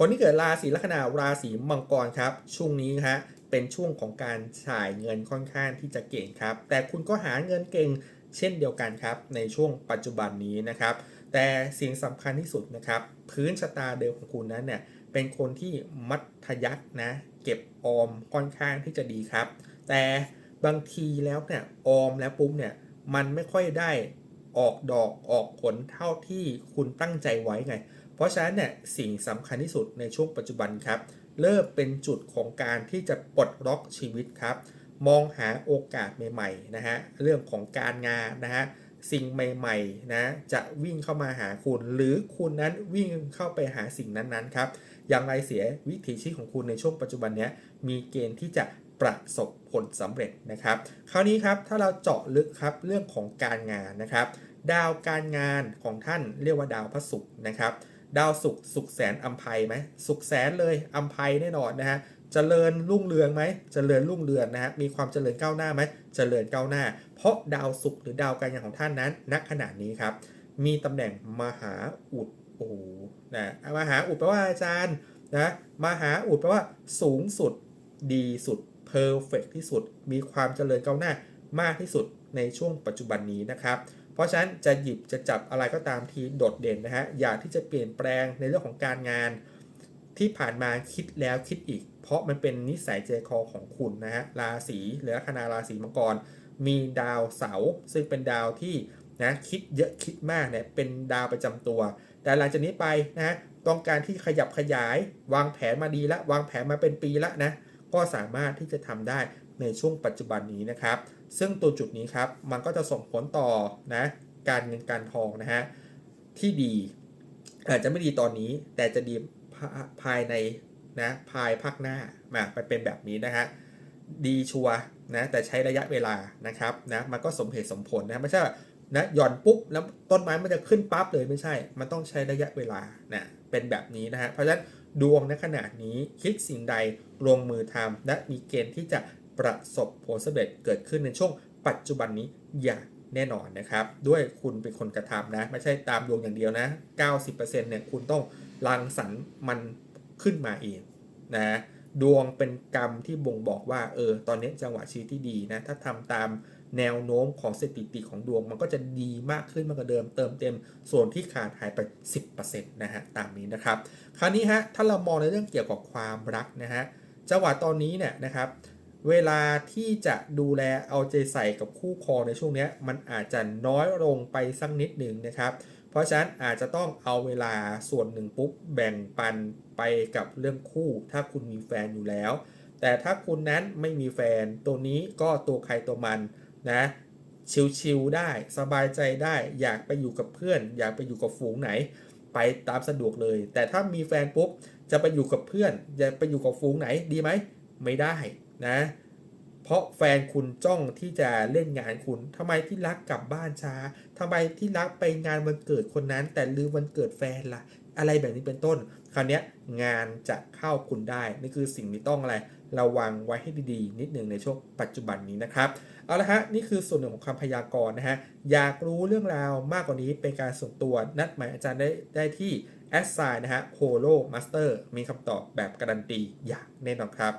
คนที่เกิดราศีลัคนาราศีมังกรครับ ช่วงนี้ฮะเป็นช่วงของการจ่ายเงินค่อนข้างที่จะเก่งครับ แต่คุณก็หาเงินเก่งเช่นเดียวกันครับ ในช่วงปัจจุบันนี้นะครับ แต่สิ่งสำคัญที่สุดนะครับ พื้นชะตาเดิมของคุณนั้นเนี่ยเป็นคนที่มัธยัตินะ เก็บออมค่อนข้างที่จะดีครับ แต่บางทีแล้วเนี่ยออมแล้วปุ๊บเนี่ยมันไม่ค่อยได้ออกดอกออกผลเท่าที่คุณตั้งใจไว้ไง เพราะฉะนั้นเนี่ยสิ่งสำคัญที่สุดในช่วงปัจจุบันครับ เริ่มเป็นจุดของการที่จะปลดล็อกชีวิตครับ มองหาโอกาสใหม่ๆนะฮะเรื่องของการงานนะฮะสิ่งใหม่ๆนะจะวิ่งเข้ามาหาคุณ หรือคุณนั้นวิ่งเข้าไปหาสิ่งนั้นๆครับอย่างไรเสียวิถีชีวิตของคุณในช่วงปัจจุบันนี้มีเกณฑ์ที่จะประสบผลสำเร็จนะครับ คราวนี้ครับถ้าเราเจาะลึกครับเรื่องของการงานนะครับ ดาวการงานของท่านเรียกว่าดาวพระศุกร์นะครับ ดาวศุกสุขแสนอัมภัยไหมสุขแสนเลยอัมภัยแน่นอนนะฮะเจริญรุ่งเรืองไหมเจริญรุ่งเรืองนะฮะมีความเจริญก้าวหน้าไหมเจริญก้าวหน้า เพราะดาวศุกร์หรือดาวการงานของท่านนั้นณขณะนี้ครับ มีตำแหน่งมหาอุดโอ้นะมหาอุดแปลว่าอาจารย์นะมหาอุดแปลว่าสูงสุดดีสุดเพอร์เฟกที่สุด มีความเจริญก้าวหน้ามากที่สุดในช่วงปัจจุบันนี้นะครับ เพราะฉะนั้นจะหยิบจะจับอะไรก็ตามทีโดดเด่นนะฮะอยากที่จะเปลี่ยนแปลงในเรื่องของการงาน ที่ผ่านมาคิดแล้วคิดอีก เพราะมันเป็นนิสัยใจคอของคุณนะฮะราศีหรือลัคนาราศีมังกร มีดาวเสาร์ซึ่งเป็นดาวที่นะคิดเยอะคิดมากเนี่ยเป็นดาวประจำตัว แต่หลังจากนี้ไปนะต้องการที่ขยับขยาย วางแผนมาดีละวางแผนมาเป็นปีละนะก็สามารถที่จะทำได้ในช่วงปัจจุบันนี้นะครับ ซึ่งตัวจุดนี้ครับมันก็จะส่งผลต่อนะการเงินการทองนะฮะที่ดีอาจจะไม่ดีตอนนี้ แต่จะดีภายในนะภายภาคหน้ามาไปเป็นแบบนี้นะฮะดีชัวนะแต่ใช้ระยะเวลานะครับนะมันก็สมเหตุสมผลนะไม่ใช่ว่านะหย่อนปุ๊บแล้วต้นไม้มันจะขึ้นปั๊บเลยไม่ใช่ มันต้องใช้ระยะเวลานะเป็นแบบนี้นะฮะเพราะฉะนั้นดวงในขณะนี้คิดสิ่งใดลงมือทำและมีเกณฑ์ที่จะ ประสบผลสำเร็จเกิดขึ้นในช่วงปัจจุบันนี้อย่างแน่นอนนะครับ ด้วยคุณเป็นคนกระทำนะ ไม่ใช่ตามดวงอย่างเดียวนะ 90%เนี่ยคุณต้องรังสรรค์มันขึ้นมาเองนะดวงเป็นกรรมที่บ่งบอกว่าเออตอนนี้จังหวะชีวิตที่ดีนะถ้าทำตามแนวโน้มของสถิติของดวง มันก็จะดีมากขึ้นมากกว่าเดิมเติมเต็มส่วนที่ขาดหายไป 10%นะฮะตามนี้นะครับ คราวนี้ฮะถ้าเรามองในเรื่องเกี่ยวกับความรักนะฮะจังหวะตอนนี้เนี่ยนะครับ เวลาที่จะดูแลเอาใจใส่กับคู่ครองในช่วงนี้มันอาจจะน้อยลงไปสักนิดหนึ่งนะครับ เพราะฉะนั้นอาจจะต้องเอาเวลาส่วนหนึ่งปุ๊บแบ่งปันไปกับเรื่องคู่ ถ้าคุณมีแฟนอยู่แล้ว แต่ถ้าคุณนั้นไม่มีแฟนตัวนี้ก็ตัวใครตัวมันนะชิลๆได้สบายใจได้ อยากไปอยู่กับเพื่อน อยากไปอยู่กับฝูงไหน ไปตามสะดวกเลย แต่ถ้ามีแฟนปุ๊บจะไปอยู่กับเพื่อน จะไปอยู่กับฝูงไหนดีไหมไม่ได้ นะเพราะแฟนคุณจ้องที่จะเล่นงานคุณทำไมที่รักกลับบ้านช้าทำไมที่รักไปงานวันเกิดคนนั้น แต่ลืมวันเกิดแฟนล่ะ อะไรแบบนี้เป็นต้น คราวนี้งานจะเข้าคุณได้ นี่คือสิ่งที่ต้องอะไรระวังไว้ให้ดีๆ นิดหนึ่งในช่วงปัจจุบันนี้นะครับ เอาละฮะ นี่คือส่วนหนึ่งของคำพยากรณ์นะฮะ อยากรู้เรื่องราวมากกว่านี้เป็นการส่วนตัว นัดหมายอาจารย์ได้ได้ที่แอสไซน์นะฮะโ o โลมาสเตอร์มีคำตอบแบบการันตีอย่างแน่นอนครับ